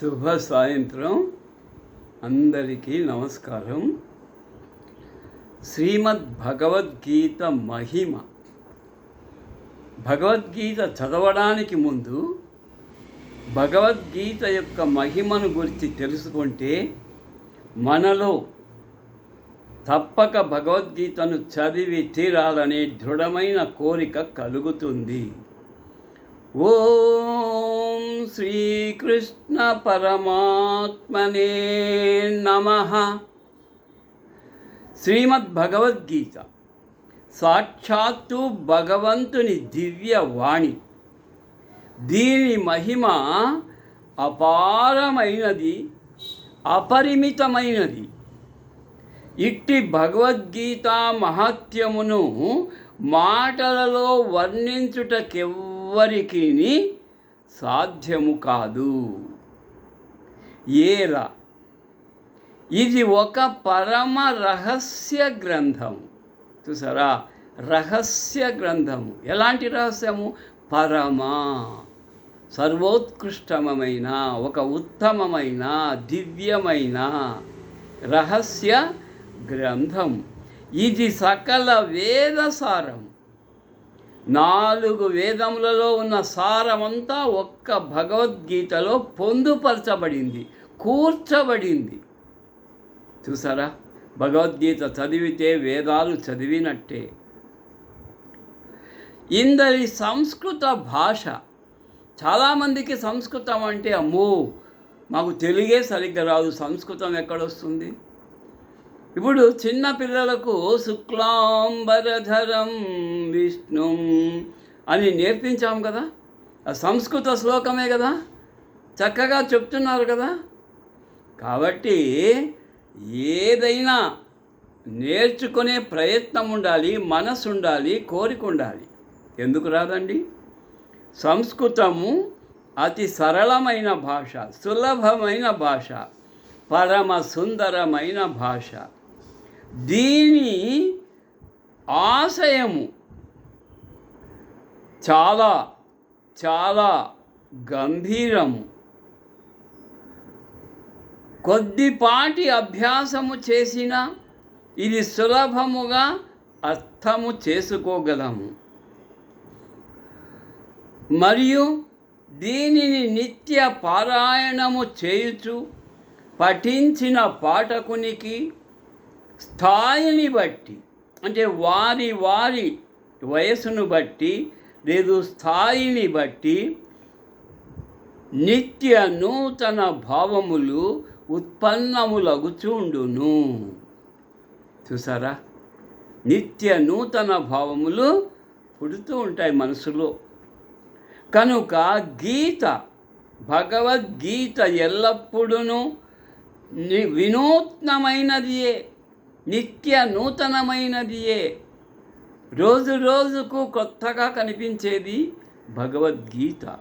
శుభ సాయంత్రం. అందరికీ నమస్కారం. శ్రీమద్ భగవద్గీత మహిమ. భగవద్గీత చదవడానికి ముందు భగవద్గీత యొక్క మహిమను గురించి తెలుసుకుంటే మనలో తప్పక భగవద్గీతను చదివి తీరాలనే దృఢమైన కోరిక కలుగుతుంది. ఓం శ్రీకృష్ణ పరమాత్మనే నమ. శ్రీమద్ భగవద్గీత సాక్షాత్తు భగవంతుని దివ్య వాణి దీని మహిమ అపారమైనది అపరిమితమైనది. ఇట్టి భగవద్గీత మహత్యమును మాటలలో వర్ణించుటకెవ్వరికి సాధ్యము కాదు. ఏలా? ఇది ఒక పరమ రహస్య గ్రంథం. చూసారా? రహస్య గ్రంథము. ఎలాంటి రహస్యము? పరమ. సర్వోత్కృష్టమైన ఒక ఉత్తమమైన దివ్యమైన రహస్య గ్రంథం. ఇది సకల వేదసారం. నాలుగు వేదములలో ఉన్న సారమంతా ఒక్క భగవద్గీతలో పొందుపరచబడింది కూర్చబడింది. చూసారా? భగవద్గీత చదివితే వేదాలు చదివినట్టే. ఇందరి సంస్కృత భాష చాలామందికి సంస్కృతం అంటే అమ్మో మాకు తెలుగే సరిగ్గా రాదు. సంస్కృతం ఎక్కడొస్తుంది ఇప్పుడు చిన్న పిల్లలకు శుక్లాంబరధరం విష్ణు అని నేర్పించాం కదా. సంస్కృత శ్లోకమే కదా. చక్కగా చెప్తున్నారు కదా. కాబట్టి ఏదైనా నేర్చుకునే ప్రయత్నం ఉండాలి మనసు ఉండాలి కోరిక ఉండాలి. ఎందుకు రాదండి? సంస్కృతము అతి సరళమైన భాష సులభమైన భాష పరమ సుందరమైన భాష. దీని ఆశయము చాలా చాలా గంభీరము. కొద్దిపాటి అభ్యాసము చేసిన ఇది సులభముగా అర్థము చేసుకోగలము. మరియు దీనిని నిత్య పారాయణము చేయుచు పఠించిన పాఠకునికి స్థాయిని బట్టి అంటే వారి వారి వయసును బట్టి లేదు స్థాయిని బట్టి నిత్య నూతన భావములు ఉత్పన్నములగుచుండును చూసారా? నిత్య నూతన భావములు పుడుతూ ఉంటాయి మనసులో. కనుక గీత భగవద్గీత ఎల్లప్పుడూ వినూత్నమైనదియే. నిత్య నూతనమైనదియే. రోజు రోజుకు కొత్తగా కనిపించేది భగవద్గీత.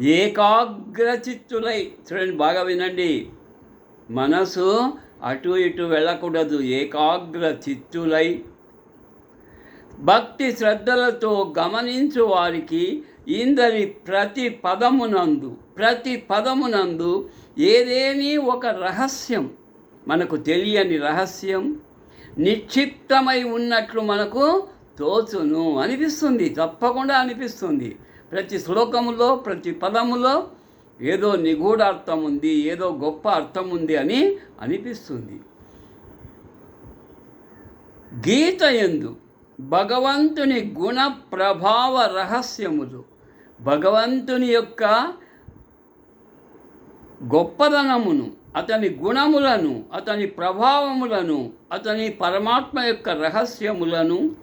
ఏకాగ్రచిత్తులై చూడండి బాగా వినండి. మనసు అటు ఇటు వెళ్ళకూడదు ఏకాగ్ర చిత్తులై భక్తి శ్రద్ధలతో గమనించు వారికి ఇందరి ప్రతి పదమునందు ప్రతి పదమునందు ఏదేని ఒక రహస్యం. మనకు తెలియని రహస్యం నిక్షిప్తమై ఉన్నట్లు మనకు తోచును అనిపిస్తుంది తప్పకుండా అనిపిస్తుంది. ప్రతి శ్లోకములో ప్రతి పదములో ఏదో నిగూఢ అర్థం ఉంది ఏదో గొప్ప అర్థం ఉంది అని అనిపిస్తుంది. గీత ఎందు భగవంతుని గుణ ప్రభావ రహస్యములు భగవంతుని యొక్క గొప్పదనమును అతని గుణములను అతని ప్రభావములను అతని పరమాత్మ యొక్క రహస్యములను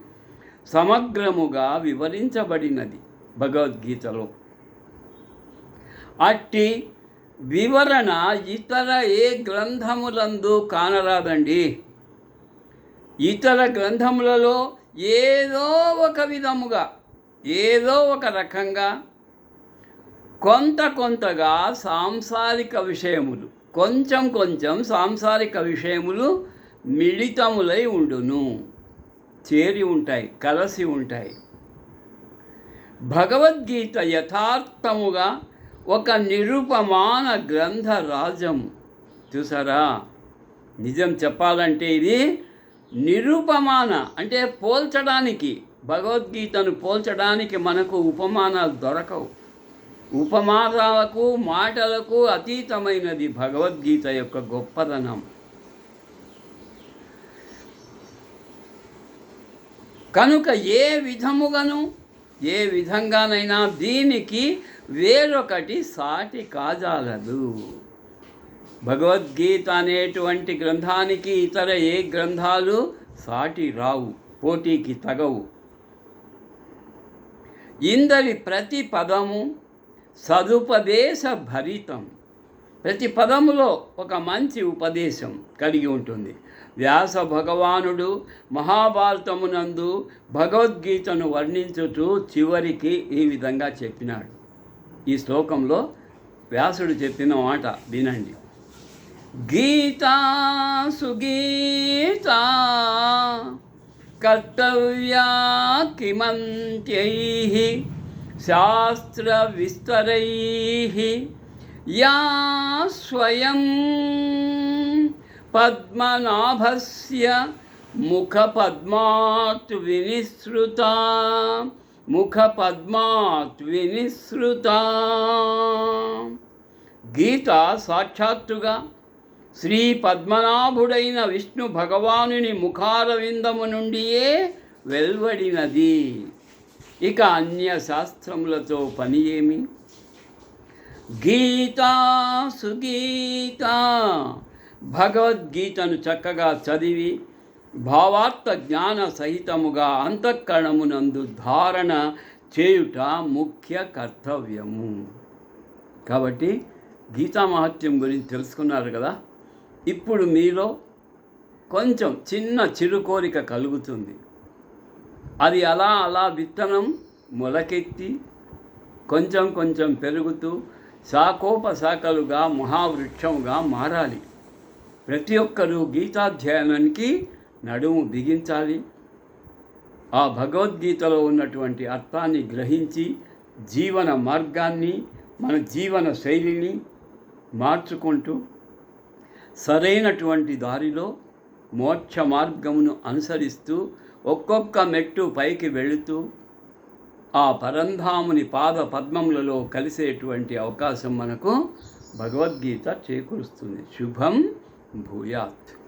సమగ్రముగా వివరించబడినది భగవద్గీతలో. అట్టి వివరణ ఇతర ఏ గ్రంథములందు కానరాదండి. ఇతర గ్రంథములలో ఏదో ఒక విధముగా ఏదో ఒక రకంగా కొంత కొంతగా సాంసారిక విషయములు కొంచెం కొంచెం సాంసారిక విషయములు మిళితములై ఉండును. చేరి ఉంటాయి కలసి ఉంటాయి. భగవద్గీత యథార్థముగా ఒక నిరుపమాన గ్రంథ రాజం చూసారా? నిజం చెప్పాలంటే ఇది నిరుపమాన అంటే పోల్చడానికి భగవద్గీతను పోల్చడానికి మనకు ఉపమానాలు దొరకవు. ఉపమానాలకు మాటలకు అతీతమైనది భగవద్గీత యొక్క గొప్పదనం. కనుక ఏ విధముగాను ఏ విధంగానైనా దీనికి వేరొకటి సాటి కాజాలదు. భగవద్గీత అనేటువంటి గ్రంథానికి ఇతర ఏ గ్రంథాలు సాటి రావు పోటీకి తగవు. ఇందరి ప్రతి పదము సదుపదేశ భరితం ప్రతి పదములో ఒక మంచి ఉపదేశం కలిగి ఉంటుంది. వ్యాస భగవానుడు మహాభారతమునందు భగవద్గీతను వర్ణించుతూ చివరికి ఈ విధంగా చెప్పినాడు. ఈ శ్లోకంలో వ్యాసుడు చెప్పిన మాట వినండి. గీతా సుగీత కర్తవ్యా కిమంత్యై శాస్త్రవిస్తరై యా స్వయం పద్మనాభస్య ముఖపద్మాత్ వినిసృతా ముఖపద్మాత్ వినిసృత. గీత సాక్షాత్తుగా శ్రీ పద్మనాభుడైన విష్ణు భగవానుని ముఖారవిందము నుండియే వెల్వడినది. ఇక అన్య శాస్త్రములతో పని ఏమి గీతా సుగీత భగవద్గీతను చక్కగా చదివి భావార్థ జ్ఞాన సహితముగా అంతఃకరణమునందు ధారణ చేయుట ముఖ్య కర్తవ్యము. కాబట్టి గీతా మహత్యం గురించి తెలుసుకున్నారు కదా? ఇప్పుడు మీలో కొంచెం చిన్న చిరుకోరిక కలుగుతుంది. అది అలా అలా విత్తనం మొలకెత్తి కొంచెం కొంచెం పెరుగుతూ శాఖోపశాఖలుగా మహావృక్షముగా మారాలి. ప్రతి ఒక్కరూ గీతాధ్యయనానికి నడుము బిగించాలి. ఆ భగవద్గీతలో ఉన్నటువంటి అర్థాన్ని గ్రహించి జీవన మార్గాన్ని మన జీవన శైలిని మార్చుకుంటూ సరైనటువంటి దారిలో మోక్ష మార్గమును అనుసరిస్తూ ఒక్కొక్క మెట్టు పైకి వెళుతూ ఆ పరంధాముని పాద పద్మములలో కలిసేటువంటి అవకాశం మనకు భగవద్గీత చేకూరుస్తుంది. శుభం భూయాత్.